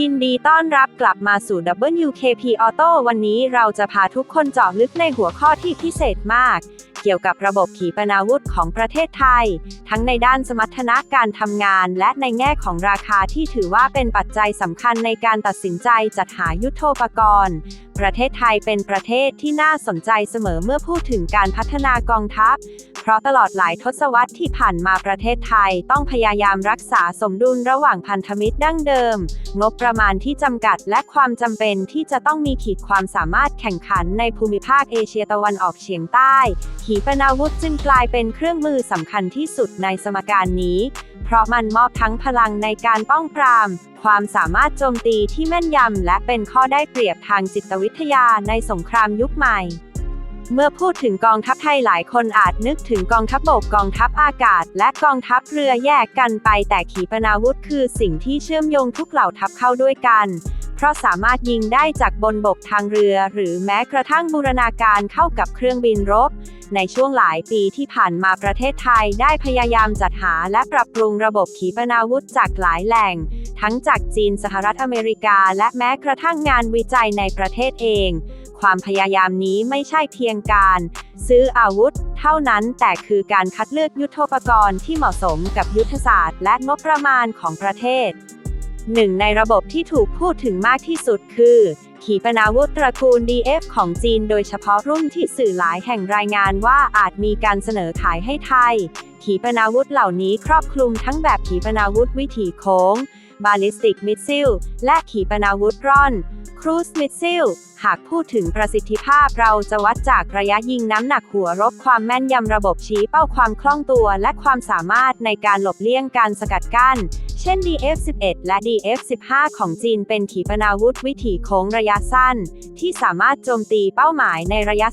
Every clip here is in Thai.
ยินดีต้อนรับกลับมาสู่ WKP Auto วันนี้เราจะพาทุกคนเจาะลึกในหัวข้อที่พิเศษมาก เกี่ยวกับระบบขีปนาวุธของประเทศไทย ทั้งในด้านสมรรถนะการทำงาน และในแง่ของราคาที่ถือว่าเป็นปัจจัยสำคัญในการตัดสินใจจัดหายุทโธปกรณ์ ประเทศไทยเป็นประเทศที่น่าสนใจเสมอเมื่อพูดถึงการพัฒนากองทัพ เพราะตลอดหลายทศวรรษที่ผ่านมาประเทศไทย ต้องพยายามรักษาสมดุลระหว่างพันธมิตรดั้งเดิม งบประมาณที่จำกัดและความจำเป็นที่จะต้องมีขีดความสามารถแข่งขันในภูมิภาคเอเชียตะวันออกเฉียงใต้ ขีปนาวุธจึงกลายเป็นเครื่องมือสำคัญที่สุดในสมการนี้ เพราะมันมอบทั้งพลังในการป้องปราม ความสามารถโจมตีที่แม่นยำและเป็นข้อได้เปรียบทางจิตวิทยาในสงครามยุคใหม่ เมื่อพูดถึงกองทัพไทยหลายคนอาจนึกถึงกองทัพบกกองทัพอากาศ และกองทัพเรือแยกกันไป แต่ขีปนาวุธคือสิ่งที่เชื่อมโยงทุกเหล่าทัพเข้าด้วยกัน เพราะสามารถยิงได้จากบนบกทางเรือ หรือแม้กระทั่งบูรณาการเข้ากับเครื่องบินรบ ในช่วงหลายปีที่ผ่านมาประเทศไทยได้พยายามจัดหาและปรับปรุงระบบขีปนาวุธจากหลายแหล่ง ทั้งจากจีนสหรัฐอเมริกา และแม้กระทั่งงานวิจัยในประเทศเอง ความพยายามนี้ไม่ใช่เพียงการ ซื้ออาวุธ เท่านั้นแต่คือการคัดเลือกยุทโธปกรณ์ที่เหมาะสมกับยุทธศาสตร์ และงบประมาณของประเทศหนึ่งในระบบที่ถูกพูดถึงมากที่สุดคือ ขีปนาวุธตระกูล DF ของจีน โดยเฉพาะรุ่นที่สื่อหลายแห่งรายงานว่าอาจมีการเสนอขายให้ไทย ขีปนาวุธเหล่านี้ครอบคลุมทั้งแบบขีปนาวุธวิถีโค้ง บาลิสติกมิสซิล และขีปนาวุธร่อน ครูซมิสซิล หากพูดถึงประสิทธิภาพเราจะวัดจากระยะยิงน้ำหนักหัวรบความแม่นยำระบบชี้เป้าความคล่องตัว และความสามารถในการหลบเลี่ยงการสกัดกั้น เช่น DF-11 และ DF-15 ของจีนเป็นขีปนาวุธวิถีโค้งระยะสั้น ที่สามารถโจมตีเป้าหมายในระยะ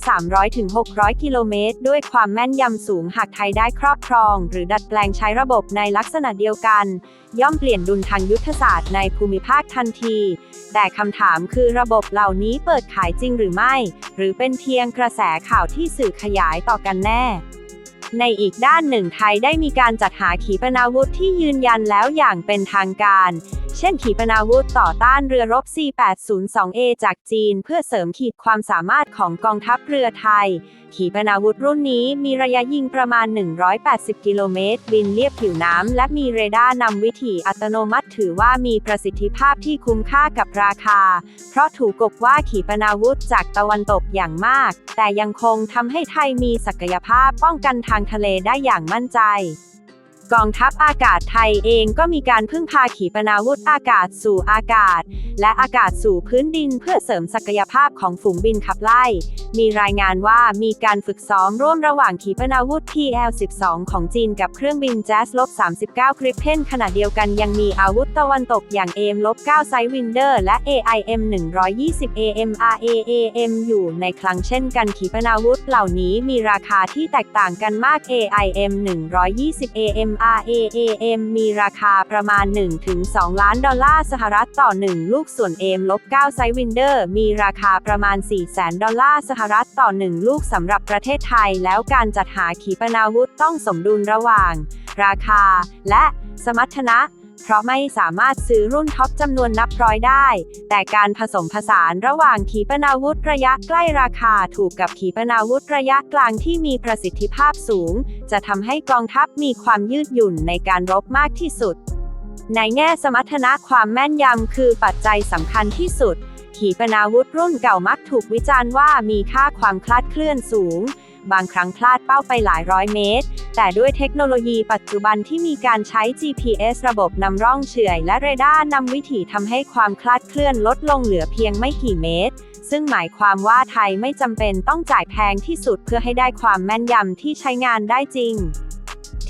300-600 กิโลเมตร ด้วยความแม่นยำสูงหากไทยได้ครอบครอง หรือดัดแปลงใช้ระบบในลักษณะเดียวกัน ย่อมเปลี่ยนดุลทางยุทธศาสตร์ในภูมิภาคทันที แต่คำถามคือระบบเหล่านี้เปิดขายจริงหรือไม่ หรือเป็นเพียงกระแสข่าวที่สื่อขยายต่อกันแน่ ในอีกด้านหนึ่งไทยได้มีการจัดหาขีปนาวุธที่ยืนยันแล้วอย่างเป็นทางการ เช่นขีปนาวุธต่อต้านเรือรบ C802A จากจีน เพื่อเสริมขีดความสามารถของกองทัพเรือไทย ขีปนาวุธรุ่นนี้มีระยะยิงประมาณ 180 กิโลเมตร บินเลียบผิวน้ำและมีเรดาร์นำวิถีอัตโนมัติถือว่ามีประสิทธิภาพที่คุ้มค่ากับราคา เพราะถูกกบว่าขีปนาวุธจากตะวันตกอย่างมาก แต่ยังคงทำให้ไทยมีศักยภาพป้องกันทางทะเลได้อย่างมั่นใจ กองทัพอากาศไทยเองก็มีการพึ่งพาขีปนาวุธอากาศสู่อากาศ และอากาศสู่พื้นดินเพื่อเสริมศักยภาพของฝูงบินขับไล่ มีรายงานว่ามีการฝึกซ้อมร่วมระหว่างขีปนาวุธ PL-12 ของจีนกับเครื่องบิน Jazz ลบ39 Gripen ขณะเดียวกันยังมีอาวุธตะวันตกอย่าง AIM ลบ9 Sidewinder และ AIM 120 AMRAAM อยู่ในคลังเช่นกันขีปนาวุธเหล่านี้มีราคาที่แตกต่างกันมาก AIM 120 AM RAAM มีราคาประมาณ 1-2 ล้านดอลลาร์สหรัฐต่อ 1 ลูกส่วน AM-9 Sidewinder มีราคาประมาณ 4 แสนดอลลาร์สหรัฐต่อ 1 ลูกสำหรับประเทศไทย แล้วการจัดหาขีปนาวุธต้องสมดุลระหว่าง ราคา และสมรรถนะ เพราะไม่สามารถซื้อรุ่นท็อปจำนวนนับร้อยได้ แต่การผสมผสานระหว่างขีปนาวุธระยะใกล้ราคาถูกกับขีปนาวุธระยะกลางที่มีประสิทธิภาพสูง จะทำให้กองทัพมีความยืดหยุ่นในการรบมากที่สุด ในแง่สมรรถนะความแม่นยำคือปัจจัยสำคัญที่สุดขีปนาวุธรุ่นเก่ามักถูกวิจารณ์ว่ามีค่าความคลาดเคลื่อนสูง บางครั้งพลาดเป้าไปหลายร้อยเมตร แต่ด้วยเทคโนโลยีปัจจุบันที่มีการใช้ GPS ระบบนำร่องเฉื่อยและเรดาร์นำวิถีทำให้ความคลาดเคลื่อนลดลงเหลือเพียงไม่กี่เมตร ซึ่งหมายความว่าไทยไม่จำเป็นต้องจ่ายแพงที่สุดเพื่อให้ได้ความแม่นยำที่ใช้งานได้จริง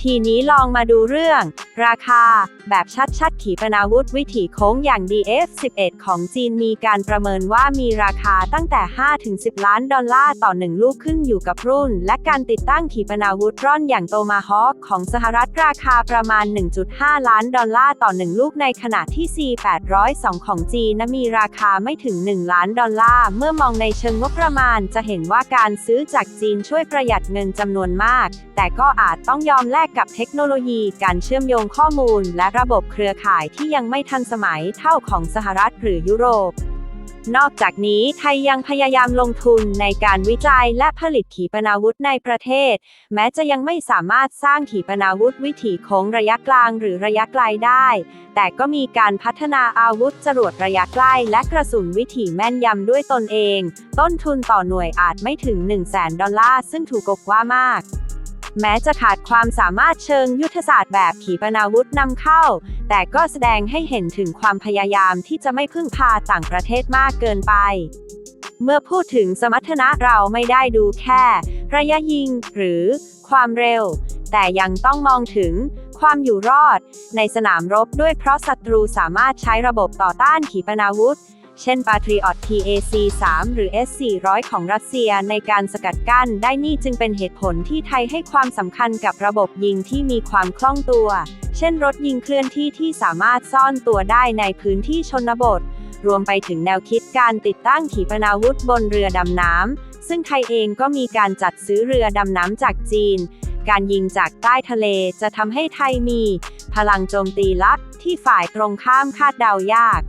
ทีนี้ลองมาดูเรื่อง ราคา แบบชัดๆ ขีปนาวุธวิถีโค้งอย่าง DF-11 ของจีนมีการประเมินว่ามีราคาตั้งแต่ 5-10 ล้านดอลลาร์ต่อ 1 ลูกขึ้นอยู่กับรุ่น และการติดตั้งขีปนาวุธร่อนอย่างโตมาฮอคของสหรัฐราคาประมาณ 1.5 ล้านดอลลาร์ต่อ 1 ลูกในขณะที่ C802 ของจีนมีราคาไม่ถึง 1 ล้านดอลลาร์ เมื่อมองในเชิงงบประมาณจะเห็นว่าการซื้อจากจีนช่วยประหยัดเงินจำนวนมาก แต่ก็อาจต้องยอมแลกกับเทคโนโลยีการเชื่อมโยงข้อมูล และระบบเครือข่ายที่ยังไม่ทันสมัยเท่าของสหรัฐหรือยุโรป นอกจากนี้ไทยยังพยายามลงทุนในการวิจัยและผลิตขีปนาวุธในประเทศ แม้จะยังไม่สามารถสร้างขีปนาวุธวิถีโค้งระยะกลางหรือระยะไกลได้ แต่ก็มีการพัฒนาอาวุธจรวดระยะใกล้ และกระสุนวิถีแม่นยำด้วยตนเอง ต้นทุนต่อหน่วยอาจไม่ถึง 1 0 0 0 0แดอลลาร์ซึ่งถูกกว่ามาก แม้จะขาดความสามารถเชิงยุทธศาสตร์แบบขีปนาวุธนำเข้า แต่ก็แสดงให้เห็นถึงความพยายามที่จะไม่พึ่งพาต่างประเทศมากเกินไป เมื่อพูดถึงสมรรถนะเราไม่ได้ดูแค่ ระยะยิง หรือความเร็ว แต่ยังต้องมองถึงความอยู่รอด ในสนามรบด้วยเพราะศัตรูสามารถใช้ระบบต่อต้านขีปนาวุธ เช่น Patriot TAC-3 หรือ S-400 ของรัสเซียในการสกัดกั้นได้นี่จึงเป็นเหตุผลที่ไทยให้ความสำคัญกับระบบยิงที่มีความคล่องตัว เช่นรถยิงเคลื่อนที่ที่สามารถซ่อนตัวได้ในพื้นที่ชนบท รวมไปถึงแนวคิดการติดตั้งขีปนาวุธบนเรือดำน้ำ ซึ่งไทยเองก็มีการจัดซื้อเรือดำน้ำจากจีนการยิงจากใต้ทะเลจะทำให้ไทยมี พลังโจมตีลับที่ฝ่ายตรงข้ามคาดเดายาก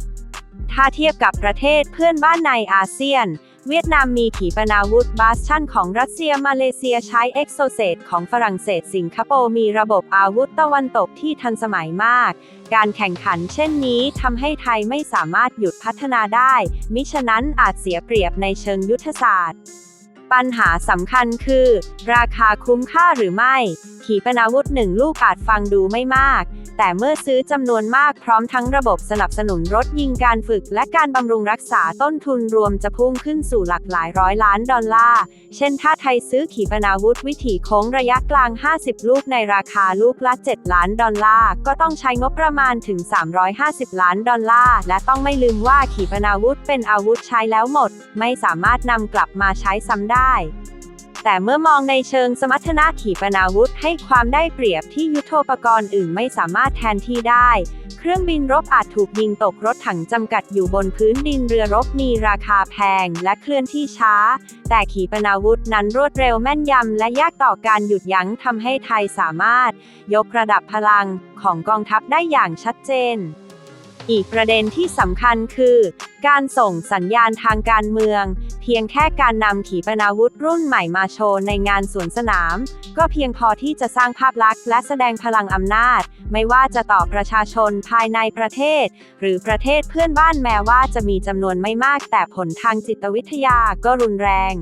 ถ้าเทียบกับประเทศเพื่อนบ้านในอาเซียน เวียดนามมีขีปนาวุธบาสชั่นของรัสเซียมาเลเซียใช้เอ็กโซเซตของฝรั่งเศสสิงคโปร์มีระบบอาวุธตะวันตกที่ทันสมัยมาก การแข่งขันเช่นนี้ทำให้ไทยไม่สามารถหยุดพัฒนาได้ มิฉะนั้นอาจเสียเปรียบในเชิงยุทธศาสตร์ ปัญหาสำคัญคือ ราคาคุ้มค่าหรือไม่ ขีปนาวุธหนึ่งลูกอาจฟังดูไม่มาก แต่เมื่อซื้อจำนวนมากพร้อมทั้งระบบสนับสนุนรถยิงการฝึก และการบำรุงรักษาต้นทุนรวมจะพุ่งขึ้นสู่หลักหลายร้อยล้านดอลลาร์ เช่นถ้าไทยซื้อขีปนาวุธวิถีโค้งระยะกลาง 50 ลูกในราคาลูกละ 7 ล้านดอลลาร์ ก็ต้องใช้งบประมาณถึง 350 ล้านดอลลาร์ และต้องไม่ลืมว่าขีปนาวุธเป็นอาวุธใช้แล้วหมด ไม่สามารถนำกลับมาใช้ซ้ำได้แต่เมื่อมองในเชิงสมรรถนะขีปนาวุธให้ความได้เปรียบที่ยุทโธปกรณ์อื่นไม่สามารถแทนที่ได้ เครื่องบินรบอาจถูกยิงตกรถถังจำกัดอยู่บนพื้นดินเรือรบมีราคาแพงและเคลื่อนที่ช้า แต่ขีปนาวุธนั้นรวดเร็วแม่นยำและยากต่อการหยุดยั้งทำให้ไทยสามารถ ยกระดับพลังของกองทัพได้อย่างชัดเจน อีกประเด็นที่สำคัญคือ การส่งสัญญาณทางการเมือง เพียงแค่การนำขีปนาวุธรุ่นใหม่มาโชว์ในงานสวนสนาม ก็เพียงพอที่จะสร้างภาพลักษณ์และแสดงพลังอำนาจ ไม่ว่าจะต่อประชาชนภายในประเทศ หรือประเทศเพื่อนบ้านแม้ว่าจะมีจำนวนไม่มาก แต่ผลทางจิตวิทยาก็รุนแรง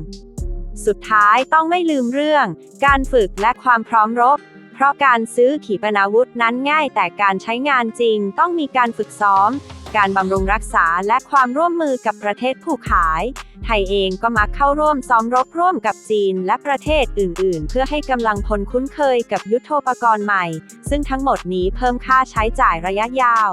สุดท้ายต้องไม่ลืมเรื่อง การฝึกและความพร้อมรบ ราะการซื้อขีปนาวุธนั้นง่ายแต่การใช้งานจริงต้องมีการฝึกซ้อม การบำรุงรักษาและความร่วมมือกับประเทศผู้ขาย ไทยเองก็มักเข้าร่วมซ้อมรบร่วมกับจีนและประเทศอื่น ๆ เพื่อให้กำลังพลคุ้นเคยกับยุทโธปกรณ์ใหม่ ซึ่งทั้งหมดนี้เพิ่มค่าใช้จ่ายระยะยาว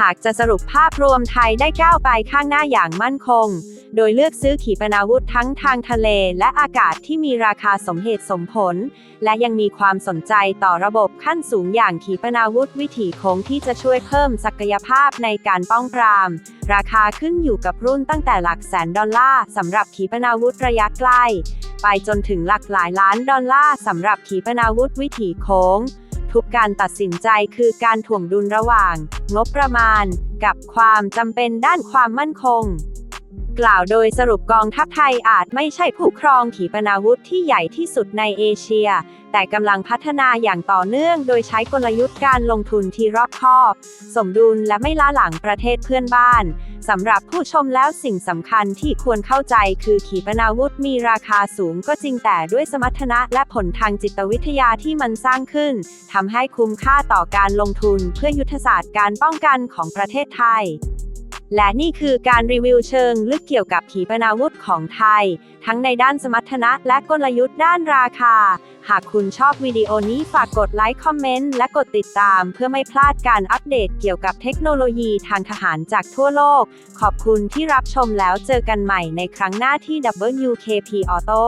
หากจะสรุปภาพรวมไทยได้ก้าวไปข้างหน้าอย่างมั่นคง โดยเลือกซื้อขีปนาวุธทั้งทางทะเลและอากาศที่มีราคาสมเหตุสมผล และยังมีความสนใจต่อระบบขั้นสูงอย่างขีปนาวุธวิถีโค้งที่จะช่วยเพิ่มศักยภาพในการป้องปราม ราคาขึ้นอยู่กับรุ่นตั้งแต่หลักแสนดอลลาร์สำหรับขีปนาวุธระยะใกล้ ไปจนถึงหลักหลายล้านดอลลาร์สำหรับขีปนาวุธวิถีโค้ง ทุกการตัดสินใจคือการถ่วงดุลระหว่าง งบประมาณ กับความจำเป็นด้านความมั่นคง กล่าวโดยสรุปกองทัพไทยอาจไม่ใช่ผู้ครองขีปนาวุธที่ใหญ่ที่สุดในเอเชีย แต่กำลังพัฒนาอย่างต่อเนื่องโดยใช้กลยุทธ์การลงทุนที่รอบคอบ สมดุลและไม่ล้าหลังประเทศเพื่อนบ้านสำหรับผู้ชมแล้วสิ่งสำคัญที่ควรเข้าใจคือขีปนาวุธมีราคาสูงก็จริงแต่ด้วยสมรรถนะและผลทางจิตวิทยาที่มันสร้างขึ้นทำให้คุ้มค่าต่อการลงทุนเพื่อยุทธศาสตร์การป้องกันของประเทศไทย และนี่คือการรีวิวเชิงลึกเกี่ยวกับขีปนาวุธของไทย ทั้งในด้านสมรรถนะและกลยุทธ์ด้านราคา หากคุณชอบวิดีโอนี้ฝากกดไลค์คอมเมนต์และกดติดตาม เพื่อไม่พลาดการอัปเดตเกี่ยวกับเทคโนโลยีทางทหารจากทั่วโลก ขอบคุณที่รับชมแล้วเจอกันใหม่ในครั้งหน้าที่ WKP Auto